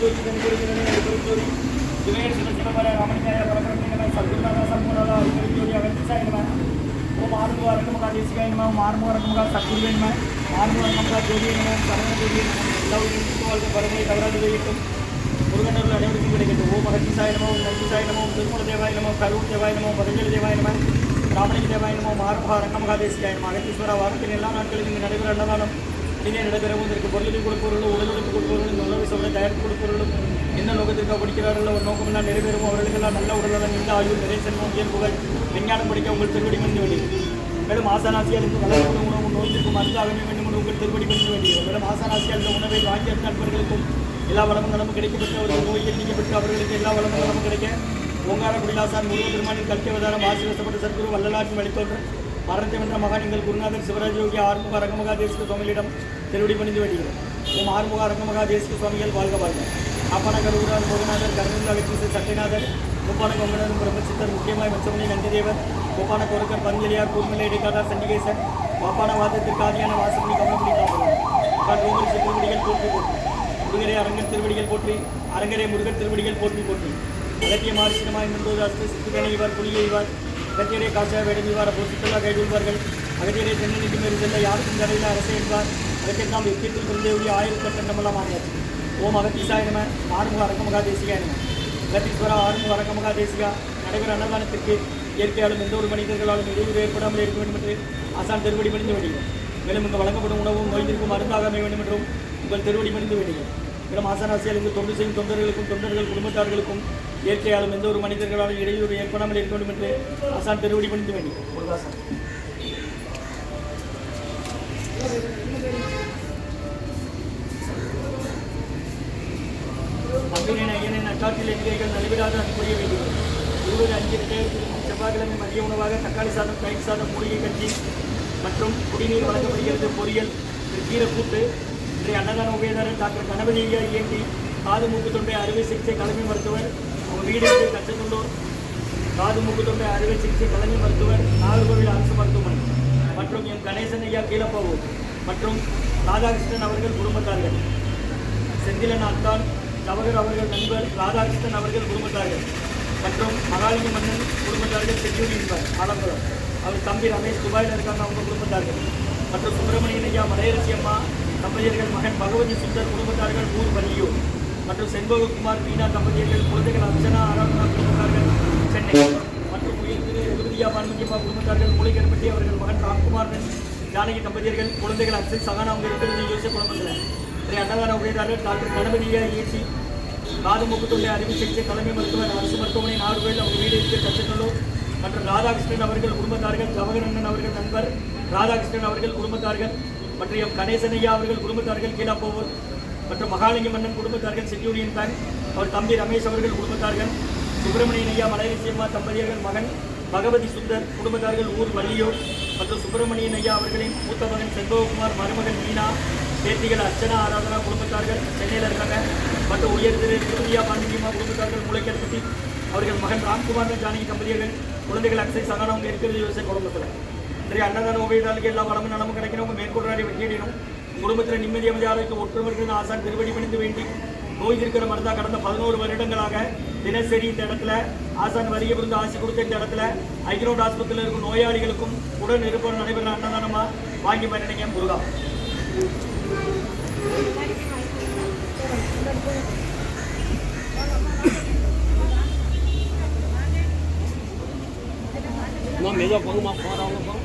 ஜோதி தனிபெருஞ்சோதி அடிபெருஞ்சோதி சிவகேர் சிவ சிவபர ராமணியாய பரபரமே சத்குருநாத சம்பூர்ணாத அடிபெருஞ்சோதி அகத்திசாய நம ஓம் ஓம் ஆறுமுக அரங்கமுக சத்குருவே நம ஆறுமுக அரங்கமுக ஜோதியை நம சரவண ஜோதியை நம எல்லா உயிரினுக்கும் தவறாது வைக்கட்டும் முருகனர்கள் அனைவருக்கும் கிடைக்கட்டும் ஓம் அகத்திசாய ஓம் கரூர் பதஞ்சலி ராமலிங்க அகத்தீஸ்வர வாரத்தின் எல்லா நாட்களும் இங்கு நடைபெற அன்னதானம் இங்கே நடைபெறவும் இதற்கு பொருளுக்கு கொடுப்பவர்களும் உடலுக்கு கொடுப்பவர்களும் உணவு சொல்ல தயாரித்து கொடுப்பவர்களும் என்ன நோக்கத்திற்காக படிக்கிறார்களோ ஒரு நோக்கமெல்லாம் நிறைவேறும். அவர்களுக்கெல்லாம் நல்ல உடல்நலம் இந்த ஆயுள் நிறை செல்வம் இயல்புகள் விஞ்ஞானம் படிக்க உங்கள் திருவடி மணிந்து வேண்டியது மேலும் ஆசானாசியால் இருந்து வளர்ந்து உணவு நோய்த்திற்கும் மருந்தாக வேண்டும் என்று உங்கள் திருவடி மணிந்து வேண்டியது மேலும் ஆசானாசியால் இந்த உணவை வாங்கி நண்பர்களுக்கும் எல்லா வளமும் நலமும் கிடைக்கப்பட்டு அவர்கள் நோய்கள் நீக்கப்பட்டு அவர்களுக்கு எல்லா வளமும் நலமும் கிடைக்க. ஓங்கார குடிலாசான் முருக பெருமானின் கல்கவதாரம் ஆசீர்வசப்பட்ட சத்குரு வள்ளலாற்றின் வழித்தோன்ற மரணத்தை வென்ற மகான் எங்கள் குருநாதர் சிவராஜ் யோகி ஆறுமுக அரங்கமகா தேசிக சுவாமிகளிடம் திருவடி பணிந்து வருகிறோம் ஓம் ஆறுமுக அரங்கமகா தேசிக சுவாமிகள் வாழ்க வாழ்க. காப்பான கருவூரார் முருகநாதர் கருணா வெற்றி சட்டைநாதர் முப்பான கொங்கநாதன் பிரம்மசித்தர் முக்கியமாய் மச்சமணி நந்திதேவர் கோப்பான கோரக்கர் பஞ்சலியார் கூர்மலை இடைக்காதார் சண்டிகேசர் பாப்பான வாதத்திற்கு ஆதியான வாசப்படி கவனப்படி காப்பவர். ரோமரிசி திருவடிகள் போற்றி போற்றி. முருகரே அரங்கன் திருவடிகள் போற்றி. அரங்கரே முருகன் திருவடிகள் போற்றி போற்றி. அகத்திய மாரிசினமாய் நின்றோது அஸ்து சித்துகனை இவர் புலியை இவர் அகத்தியரே காசாய வேடமிவார் போசித்துள்ளா கைவிடுவார்கள் அகத்தியரே தென்னநிதி மேல் செல்ல யாருக்கும் தடையில் அரசு என்பார். அகத்தியர் நாம் எக்கியத்தில் பிறந்தே ஒளி ஆயிரத்தி கண்டமெல்லாம் ஆகியாச்சு ஓம் அகத்தீசாய நம ஆறுமுக அரங்கமகா தேசிகா நம அகத்தீஸ்வரா ஆறுமுக அரங்கமகா தேசிகா நடைபெற அன்னதானத்திற்கு இயற்கையாலும் எந்த ஒரு மனிதர்களாலும் இடையூறு ஏற்படாமல் இருக்க வேண்டும் என்று ஆசான் திருவடி பணிந்து வேண்டுகிறோம். மேலும் இங்கு வழங்கப்படும் உணவும் நோய்ந்திருக்கும் மருந்தாக அமைய வேண்டும் என்றும் உங்கள் திருவடி பணிந்து வேண்டுகிறோம். இடம் ஆசானாசியால் இங்கு தொண்டு செய்யும் தொண்டர்களுக்கும் தொண்டர்கள் குடும்பத்தார்களுக்கும் இயற்கையாலும் எந்த ஒரு மனிதர்களாலும் இடையூறு ஏற்படாமல் இருக்க வேண்டும் என்று ஆசான் பெருவடி பணிந்து வேண்டும். முருகாசன் அம்பினின் ஐயனின் அக்காட்டில் எதிரிகள் நலிவிடாத புரிய வேண்டும். இருபது அஞ்சு ரெண்டாயிரத்தி செவ்வாய்க்கிழமை மதிய உணவாக தக்காளி சாதம் தயிர் சாதம் மூலிகை கஞ்சி மற்றும் குடிநீர் வழங்கப்படுகிறது. பொரியல் கீரைக்கூட்டு இன்றைய அன்னதான உபயதாரர் டாக்டர் கணபதி ஐயா இயங்கி காது மூக்கு தொண்டை அறுவை சிகிச்சை தலைமை மருத்துவர். அவங்க வீடு கச்சத்துள்ளூர் காது மூக்கு தொண்டை அறுவை சிகிச்சை தலைமை மருத்துவர் நாகர்கோவில் அரசு மருத்துவமனை. மற்றும் என் கணேசன் ஐயா கீழப்பாவு மற்றும் ராதாகிருஷ்ணன் அவர்கள் குடும்பத்தார்கள். செந்திலன் அத்தான் ஜவஹர் அவர்கள் நண்பர் ராதாகிருஷ்ணன் அவர்கள் குடும்பத்தார்கள். மற்றும் மகாலிங்க மன்னன் குடும்பத்தார்கள் செக்யூரி என்பார் ஆலம்பரம். அவர் தம்பி ரமேஷ் துபாயில் இருக்காங்க அவங்க குடும்பத்தார்கள். மற்றும் சுப்பிரமணியன் ஐயா மலையரசி அம்மா தம்பதியர்கள் மகன் பகவதி சுந்தர் குடும்பத்தார்கள் ஊர் வள்ளியூர். மற்றும் செண்பககுமார் மீனா தம்பதியர்கள் குழந்தைகள் அர்ச்சனா ஆராதனா குடும்பத்தார்கள் சென்னை மற்றும் உயிர் திரு ரகுபதியா பான்மதியம்மா குடும்பத்தார்கள் மூலிகர்பட்டி அவர்கள் மகன் ராம்குமாரன் ஜானகி தம்பதியர்கள் குழந்தைகள் அக்ஷய் சகானா அவங்க இருக்கிறது யோசிச்ச குழம்பத்தில் இன்றைய அன்னதான உபயதாரர் டாக்டர் கணபதியா இயற்றி காது முகத்துள்ள அறிவு சிகிச்சை தலைமை மருத்துவர் அரசு மருத்துவமனை நாகர்கோவில் அவங்க வீடு இருக்கிற கச்சநல்லூர் மற்றும் ராதாகிருஷ்ணன் அவர்கள் குடும்பத்தார்கள் ஜவகரண்ணன் அவர்கள் நண்பர் ராதாகிருஷ்ணன் அவர்கள் குடும்பத்தார்கள். மற்றும் எம் கணேசன் ஐயா அவர்கள் குடும்பத்தார்கள் கீழாப்போவர் மற்றும் மகாலிங்கம் மன்னன் குடும்பத்தார்கள் செக்யூரியன் பேங்க் அவர் தம்பி ரமேஷ் அவர்கள் குடும்பத்தார்கள் சுப்பிரமணியன் ஐயா மலையரசியம்மா தம்பதியர்கள் மகன் பகவதி சுந்தர் குடும்பத்தார்கள் ஊர் வள்ளியூர் மற்றும் சுப்பிரமணியன் ஐயா அவர்களின் மூத்த மகன் செல்வகுமார் மருமகன் மீனா பேத்திகள் அர்ச்சனா ஆராதனா குடும்பத்தார்கள் சென்னையில் இருக்காங்க. மற்றும் உயர் திரு திருமதியா பாண்டியம்மா குடும்பத்தார்கள் முளைக்கற்பட்டி அவர்கள் மகன் ராம்குமார் ஜானகி தம்பதியர்கள் குழந்தைகள் அக்ஷய் சகானா அவங்க இருக்கிறது விவசாய குடும்பத்தில். நிறைய அன்னதான உபயதாளுக்கு எல்லா வளமும் நலமும் கிடைக்கணும். மேற்கொள்றாடி வெற்றியடையணும் குடும்பத்தில் நிம்மதி அமைதி ஆரோக்கியம் ஒற்றுமை ஆசான் திருவடி பணிந்து வேண்டி நோய் இருக்கிற மருந்தா கடந்த பதினோரு வருடங்களாக தினசரி இந்த இடத்துல ஆசான் வரிய விருந்து ஆசி கொடுத்த இந்த இடத்துல ஐக்ரோட் ஆஸ்பத்திரியில் இருக்கும் நோயாளிகளுக்கும் உடன் இருப்பவர் நடைபெற அன்னதானமா வாங்கி பயணிங்க முருகா. nó போகுமா giờ cũng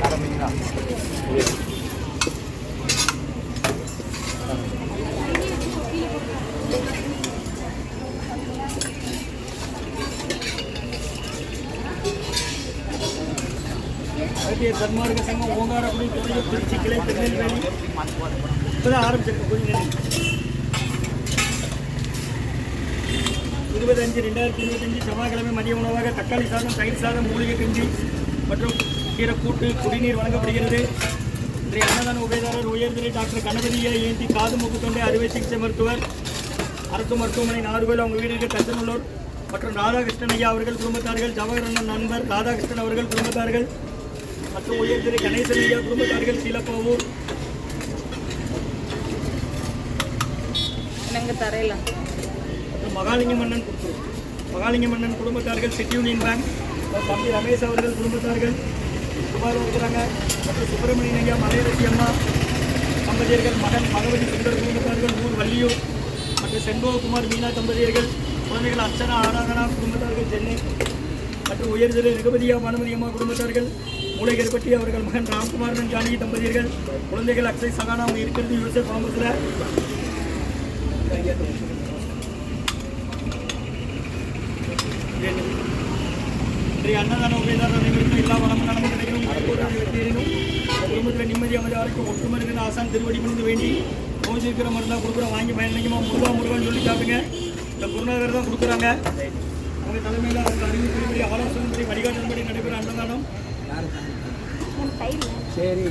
나름입니다. 예. Mấy giờ சன்மார்க்க சங்கம் ஓங்காரக்குடி தொழில் திருச்சி கிளை திருநெல்வேலி இப்போதான் ஆரம்பிச்சிருக்கு கொஞ்சம் அஞ்சு ரெண்டாயிரத்தி இருபத்தஞ்சு செவ்வாய்க்கிழமை மதிய உணவாக தக்காளி சாதம் தயிர் சாதம் மூலிகை கஞ்சி மற்றும் கீரை கூட்டு குடிநீர் வழங்கப்படுகிறது இன்றைய அன்னதான உபயதாரர் உயர்திரை டாக்டர் கணபதியை ஏந்தி காது மூக்கு தொண்டை அறுவை சிகிச்சை மருத்துவர் அரசு மருத்துவமனை நாகர்கோவில் அவங்க வீடு இருக்க மற்றும் ராதாகிருஷ்ணன் ஐயா அவர்கள் குடும்பத்தார்கள் ஜவஹர்லால் நண்பர் ராதாகிருஷ்ணன் அவர்கள் குடும்பத்தார்கள் மற்றும் உயர் திரு கணேசன் ஐயா குடும்பத்தார்கள் சீலப்பாவூர். என்னங்க தரையில? மகாலிங்க மன்னன் குடும்பம். மகாலிங்க மன்னன் குடும்பத்தார்கள் சிட்டி யூனியன் பேங்க். தம்பி ரமேஷ் அவர்கள் குடும்பத்தார்கள். சுமார் இருக்கிறாங்க. மற்றும் சுப்பிரமணியன் ஐயா மலையரசி அம்மா தம்பதியர்கள் மகன் பகவதி சுந்தர் குடும்பத்தார்கள் ஊர் வள்ளியூர் மற்றும் செண்பககுமார் மீனா தம்பதியர்கள் குழந்தைகள் அர்ச்சனா ஆராதனா குடும்பத்தார்கள் சென்னை மற்றும் உயர் திரு ரகுபதியா பானுமதி அம்மா குடும்பத்தார்கள் பற்றி அவர்கள் மகன் ராம்குமாரன் ஜானகி தம்பதியர்கள் குழந்தைகள் அக்ஷய் சகானா அவங்க இருக்கிறது யூசப் காமஸில் இன்றைய அன்னதான உபயதாரர் அனைவருக்கும் எல்லா வளமும் நடந்து கிடைக்கும். மனப்பூர்வம் குடும்பத்தில் நிம்மதி அமைதி வரைக்கும் ஒற்றுமை இருக்கிற ஆசான் திருவடி முடிந்து வேண்டி நோய் இருக்கிற மருந்தாக கொடுக்குறோம். வாங்கி பயணிக்கமா முருகா முருகான்னு சொல்லி சாப்பிடுங்க இந்த குருநாதர் தான் கொடுக்குறாங்க. அவங்க தலைமையில் அவங்க அறிவிப்பின்படி ஆலோசனைப்படி வழிகாட்டின்படி நடைபெற அன்னதானம். சரி.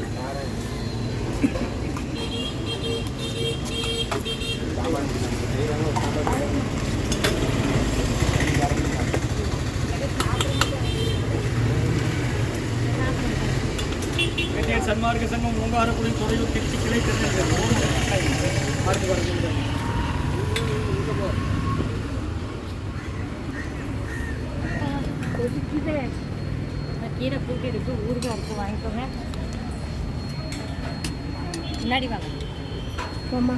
சன்மார்க்க சங்கம் ஓங்காரக்குடி துறையூர் திருச்சி கிளை தெரிஞ்சு கொதிக்குது. நான் கீரை கூட்டி இருக்கு ஊறுகாய் இருக்கு வாங்கிக்கோங்க. முன்னாடி வாங்க. போமா